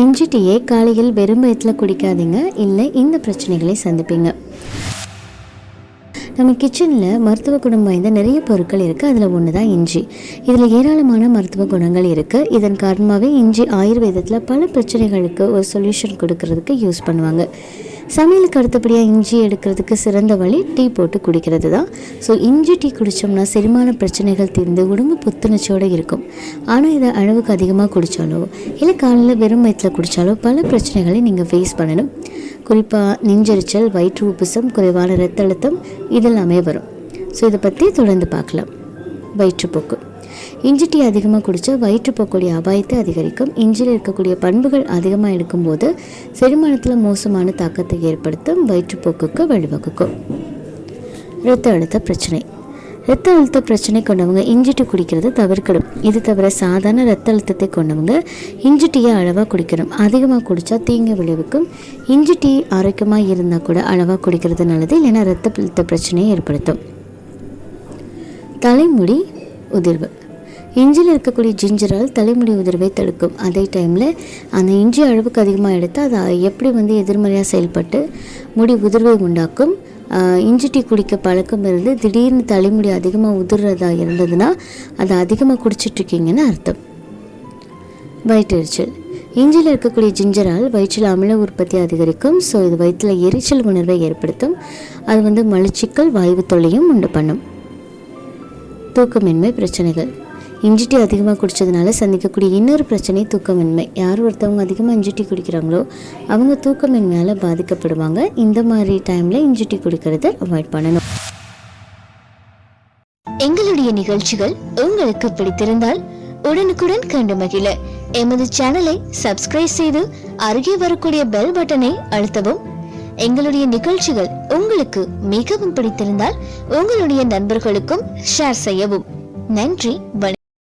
இஞ்சி டீயை காலையில் வெறும் வயிற்றில் குடிக்காதீங்க. இல்லை இந்த பிரச்சனைகளை சந்திப்பீங்க. நம்ம கிச்சனில் மருத்துவ குணம் வாய்ந்த நிறைய பொருட்கள் இருக்குது அதில் ஒன்று தான் இஞ்சி. இதில் ஏராளமான மருத்துவ குணங்கள் இருக்குது இதன் காரணமாகவே இஞ்சி ஆயுர்வேதத்தில் பல பிரச்சனைகளுக்கு ஒரு சொல்யூஷன் கொடுக்கறதுக்கு யூஸ் பண்ணுவாங்க. சமையலுக்கு அடுத்தபடியாக இஞ்சி எடுக்கிறதுக்கு சிறந்த வழி டீ போட்டு குடிக்கிறது தான். ஸோ இஞ்சி டீ குடித்தோம்னா செரிமான பிரச்சனைகள் தீர்ந்து உடம்பு புத்துணர்ச்சியோடு இருக்கும். ஆனால் இதை அளவுக்கு அதிகமாக குடித்தாலோ இல்லை காலையில் வெறும் வயிற்றில் குடித்தாலோ பல பிரச்சனைகளை நீங்கள் ஃபேஸ் பண்ணணும். குறிப்பாக நெஞ்செரிச்சல் வயிற்று உப்புசம் குறைவான இரத்த அழுத்தம் இதெல்லாமே வரும். ஸோ இதை பற்றி தொடர்ந்து பார்க்கலாம். வயிற்றுப்போக்கு. இஞ்சி டீ அதிகமாக குடித்தா வயிற்றுப்போக்குடைய அபாயத்தை அதிகரிக்கும். இஞ்சியில் இருக்கக்கூடிய பண்புகள் அதிகமாக எடுக்கும்போது செரிமானத்தில் மோசமான தாக்கத்தை ஏற்படுத்தும். வயிற்றுப்போக்குக்கு வழிவகுக்கும். இரத்த அழுத்த பிரச்சனை. இரத்த அழுத்த பிரச்சனை கொண்டவங்க இஞ்சி டீ குடிக்கிறது தவிர்க்கணும். இது தவிர சாதாரண இரத்த அழுத்தத்தை கொண்டவங்க இஞ்சி டீயை அளவாக குடிக்கணும். அதிகமாக குடித்தா தீங்கு விளைவிக்கும். இஞ்சி டீ ஆரோக்கியமாக இருந்தால் கூட அளவாக குடிக்கிறது நல்லது இல்லைன்னா இரத்த அழுத்த பிரச்சனையை ஏற்படுத்தும். தலைமுடி உதிர்வு. இஞ்சியில் இருக்கக்கூடிய ஜிஞ்சரால் தலைமுடி உதிர்வை தடுக்கும். அதே டைமில் அந்த இஞ்சி அளவுக்கு அதிகமாக எடுத்தால் அது எப்படி வந்து எதிர்மறையாக செயல்பட்டு முடி உதிர்வை உண்டாக்கும். இஞ்சி டீ குடிக்க பழக்கம் இருந்து திடீர்னு தலைமுடி அதிகமாக உதிர்றதா இருந்ததுன்னா அதை அதிகமாக குடிச்சிட்ருக்கீங்கன்னு அர்த்தம். வயிற்றெரிச்சல் இஞ்சியில் இருக்கக்கூடிய ஜிஞ்சரால் வயிற்றில் அமில உற்பத்தி அதிகரிக்கும். ஸோ இது வயிற்றில் எரிச்சல் உணர்வை ஏற்படுத்தும். அது வந்து மலச்சிக்கல் வாய்வு தொல்லையும் உண்டு பண்ணும். தூக்கமின்மை பிரச்சனைகள். இஞ்சி டீ அதிகமாக குடித்ததுனால சந்திக்கக்கூடிய இன்னொரு பிரச்சனை தூக்கமின்மை. யார் ஒருத்தவங்க அதிகமாக இஞ்சி டீ குடிக்கிறாங்களோ அவங்க தூக்கமின்மையால் பாதிக்கப்படுவாங்க. இந்த மாதிரி டைமில் இஞ்சி டீ குடிக்கிறத அவாய்ட் பண்ணணும். எங்களுடைய நிகழ்ச்சிகள் உங்களுக்கு பிடித்திருந்தால் உடனுக்குடன் கண்டு மகிழ. எமது சேனலை சப்ஸ்கிரைப் செய்து அருகே வரக்கூடிய பெல் பட்டனை அழுத்தவும். எங்களுடைய நிகழ்ச்சிகள் உங்களுக்கு மிகவும் பிடித்திருந்தால் உங்களுடைய நண்பர்களுக்கும் ஷேர் செய்யவும். நன்றி வணக்கம்.